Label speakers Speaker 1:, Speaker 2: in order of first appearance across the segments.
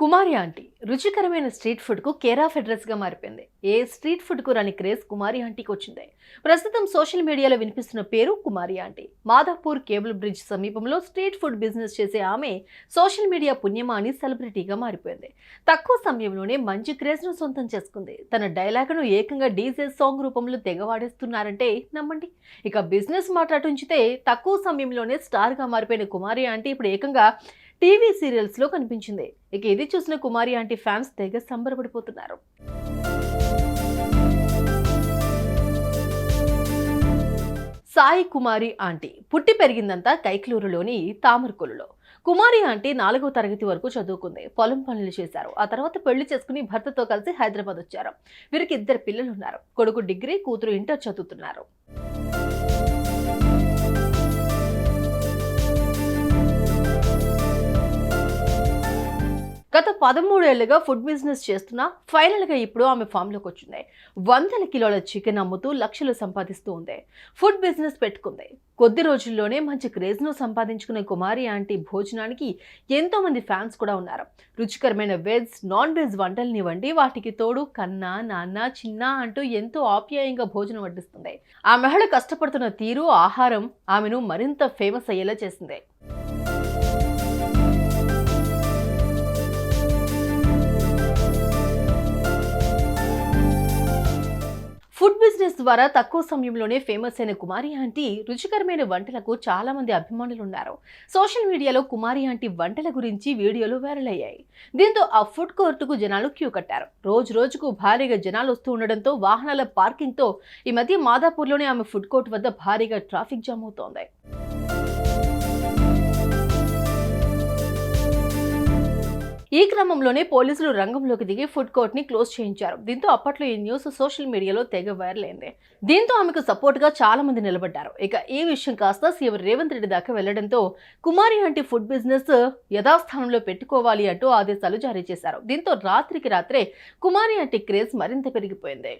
Speaker 1: కుమారి aunty రుచికరమైన street ఫుడ్కు కేరా కేర్ మారిపోయింది. ఏ స్ట్రీట్ ఫుడ్కు రాని క్రేజ్ కుమారి ఆంటీకి వచ్చింది. ప్రస్తుతం సోషల్ మీడియాలో వినిపిస్తున్న పేరు Kumari aunty. Madhapur cable bridge సమీపంలో స్ట్రీట్ ఫుడ్ బిజినెస్ చేసే ఆమె సోషల్ మీడియా పుణ్యమా అని సెలబ్రిటీగా మారిపోయింది. తక్కువ సమయంలోనే మంచి క్రేజ్ను సొంతం చేసుకుంది. తన డైలాగ్ను ఏకంగా డీజే సాంగ్ రూపంలో తెగవాడేస్తున్నారంటే నమ్మండి. ఇక బిజినెస్ మాట్లాడుంచితే తక్కువ సమయంలోనే స్టార్గా మారిపోయిన కుమారి ఆంటీ ఇప్పుడు ఏకంగా టీవీ సీరియల్స్లో కనిపించింది. ఇక ఇది చూసిన కుమారి ఆంటీ ఫ్యాన్స్ తెగ సంబరపడిపోతున్నారు. సాయి కుమారి ఆంటీ పుట్టి పెరిగిందంతా కైక్లూరులోని తామరకొలులో కుమారి ఆంటీ నాలుగో తరగతి వరకు చదువుకుంది. పొలం పనులు చేశారు. ఆ తర్వాత పెళ్ళి చేసుకుని భర్తతో కలిసి హైదరాబాద్ వచ్చారు. వీరికి ఇద్దరు పిల్లలు ఉన్నారు కొడుకు డిగ్రీ కూతురు ఇంటర్ చదువుతున్నారు. గత పదమూడేళ్ళుగా ఫుడ్ బిజినెస్ చేస్తున్నా ఫైనల్గా ఇప్పుడు ఆమె ఫామ్లోకి వచ్చింది. వందల కిలోల చికెన్ అమ్ముతూ లక్షలు సంపాదిస్తూ ఉంది. ఫుడ్ బిజినెస్ పెట్టుకుంది. కొద్ది రోజుల్లోనే మంచి క్రేజ్ను సంపాదించుకునే కుమారి ఆంటీ భోజనానికి ఎంతోమంది ఫ్యాన్స్ కూడా ఉన్నారు. రుచికరమైన వెజ్ నాన్ వెజ్ వంటల్నివ్వండి వాటికి తోడు కన్న నాన్న చిన్న అంటూ ఎంతో ఆప్యాయంగా భోజనం వడ్డిస్తుంది. ఆ మహిళ కష్టపడుతున్న తీరు ఆహారం ఆమెను మరింత ఫేమస్ అయ్యేలా చేసింది. బిజినెస్ ద్వారా తక్కువ సమయంలోనే ఫేమస్ అయిన కుమారి ఆంటీ రుచికరమైన వంటలకు చాలా మంది అభిమానులు ఉన్నారు సోషల్ మీడియాలో కుమారి ఆంటీ వంటల గురించి వీడియోలు వైరల్ అయ్యాయి. దీంతో ఆ ఫుడ్ కోర్టుకు జనాలు క్యూ కట్టారు. రోజు రోజుకు భారీగా జనాలు వస్తూ ఉండడంతో వాహనాల పార్కింగ్తో ఈ మధ్య మాదాపూర్లోనే ఆమె ఫుడ్ కోర్ట్ వద్ద భారీగా ట్రాఫిక్ జామ్ అవుతోంది. ఈ క్రమంలోనే పోలీసులు రంగంలోకి దిగి ఫుడ్ కోర్ట్ని క్లోజ్ చేయించారు. దీంతో అప్పట్లో ఈ న్యూస్ సోషల్ మీడియాలో తెగ వైరల్ అయింది. దీంతో ఆమెకు సపోర్ట్గా చాలా మంది నిలబడ్డారు. ఇక ఈ విషయం కాస్త సీఎం రేవంత్ రెడ్డి దాకా వెళ్ళడంతో కుమారి అంటే ఫుడ్ బిజినెస్ యథాస్థానంలో పెట్టుకోవాలి అంటూ ఆదేశాలు జారీ చేశారు. దీంతో రాత్రికి రాత్రే కుమారి అంటే క్రేజ్ మరింత పెరిగిపోయింది.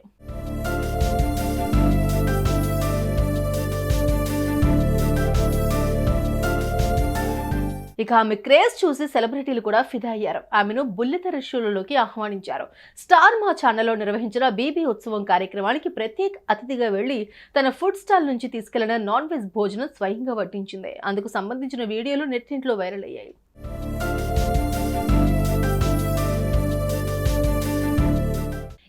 Speaker 1: ఇక ఆమె క్రేజ్ చూసి సెలబ్రిటీలు కూడా ఫిదా అయ్యారు ఆమెను బుల్లితెర షోలలోకి ఆహ్వానించారు. స్టార్ మా ఛానల్లో నిర్వహించిన బీబీ ఉత్సవం కార్యక్రమానికి ప్రత్యేక అతిథిగా వెళ్ళి తన ఫుడ్ స్టాల్ నుంచి తీసుకెళ్ళిన నాన్ వెజ్ భోజనం స్వయంగా వడ్డించింది. అందుకు సంబంధించిన వీడియోలు నెట్టింట్లో వైరల్ అయ్యాయి.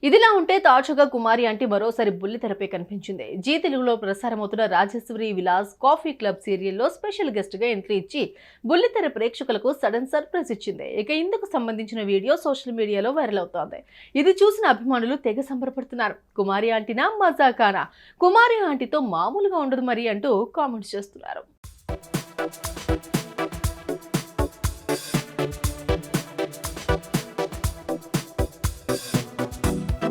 Speaker 1: ఇదిలా ఉంటే తాజాగా కుమారి అంటే మరోసారి బుల్లితెరపై కనిపించింది. జీ తెలుగులో ప్రసారమవుతున్న రాజేశ్వరి విలాస్ కాఫీ క్లబ్ సీరియల్లో స్పెషల్ గెస్ట్గా ఎంట్రీ ఇచ్చి బుల్లితెర ప్రేక్షకులకు సడన్ సర్ప్రైజ్ ఇచ్చింది. ఇక ఇందుకు సంబంధించిన వీడియో సోషల్ మీడియాలో వైరల్ అవుతోంది. ఇది చూసిన అభిమానులు తెగ సంబరపడుతున్నారు. కుమారి ఆంటీనా మజాకానా? కుమారి ఆంటీతో మామూలుగా ఉండదు మరి అంటూ కామెంట్స్ చేస్తున్నారు.